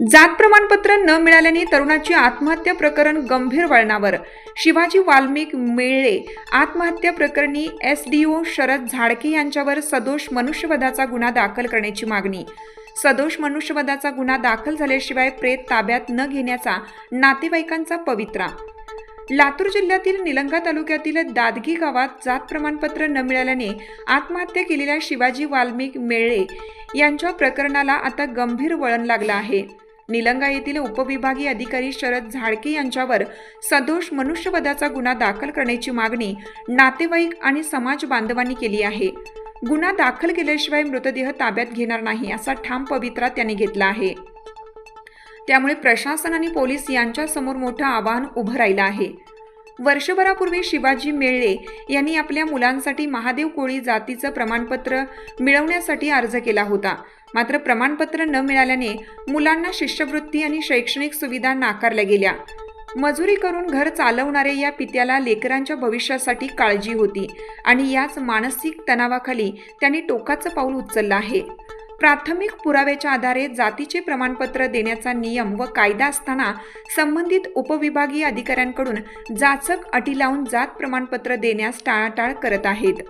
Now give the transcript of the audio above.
जात प्रमाणपत्र न मिळाल्याने तरुणाची आत्महत्या प्रकरण गंभीर वळणावर. शिवाजी वाल्मिक मेळे आत्महत्या प्रकरणी S D O Sharad Zadke यांच्यावर सदोष मनुष्यवधाचा गुन्हा दाखल करण्याची मागणी. सदोष मनुष्यवधाचा गुन्हा दाखल झाल्याशिवाय प्रेत ताब्यात न घेण्याचा नातेवाईकांचा पवित्रा. लातूर जिल्ह्यातील निलंगा तालुक्यातील दादगी गावात जात प्रमाणपत्र न मिळाल्याने आत्महत्या केलेल्या शिवाजी वाल्मिक मेळे यांच्या प्रकरणाला आता गंभीर वळण लागलं आहे. निलंगा येथील उपविभागीय अधिकारी शरद झाडके यांच्यावर सदोष मनुष्यवधाचा गुन्हा दाखल करण्याची मागणी नातेवाईक आणि समाज बांधवांनी केली आहे. गुन्हा दाखल केल्याशिवाय मृतदेह ताब्यात घेणार नाही असा ठाम पवित्रा त्यांनी घेतला आहे. त्यामुळे प्रशासन आणि पोलीस यांच्यासमोर मोठं आव्हान उभं राहिलं आहे. वर्षभरापूर्वी शिवाजी मेळे यांनी आपल्या मुलांसाठी महादेव कोळी जातीचं प्रमाणपत्र मिळवण्यासाठी अर्ज केला होता. मात्र प्रमाणपत्र न मिळाल्याने मुलांना शिष्यवृत्ती आणि शैक्षणिक सुविधा नाकारल्या गेल्या. मजुरी करून घर चालवणाऱ्या या पित्याला लेकरांच्या भविष्यासाठी काळजी होती आणि याच मानसिक तणावाखाली त्यांनी टोकाचं पाऊल उचललं आहे. प्राथमिक पुराव्याच्या आधारे जातीचे प्रमाणपत्र देण्याचा नियम व कायदा असताना संबंधित उपविभागीय अधिकाऱ्यांकडून जाचक अटी लावून जात प्रमाणपत्र देण्यास टाळाटाळ करत आहेत.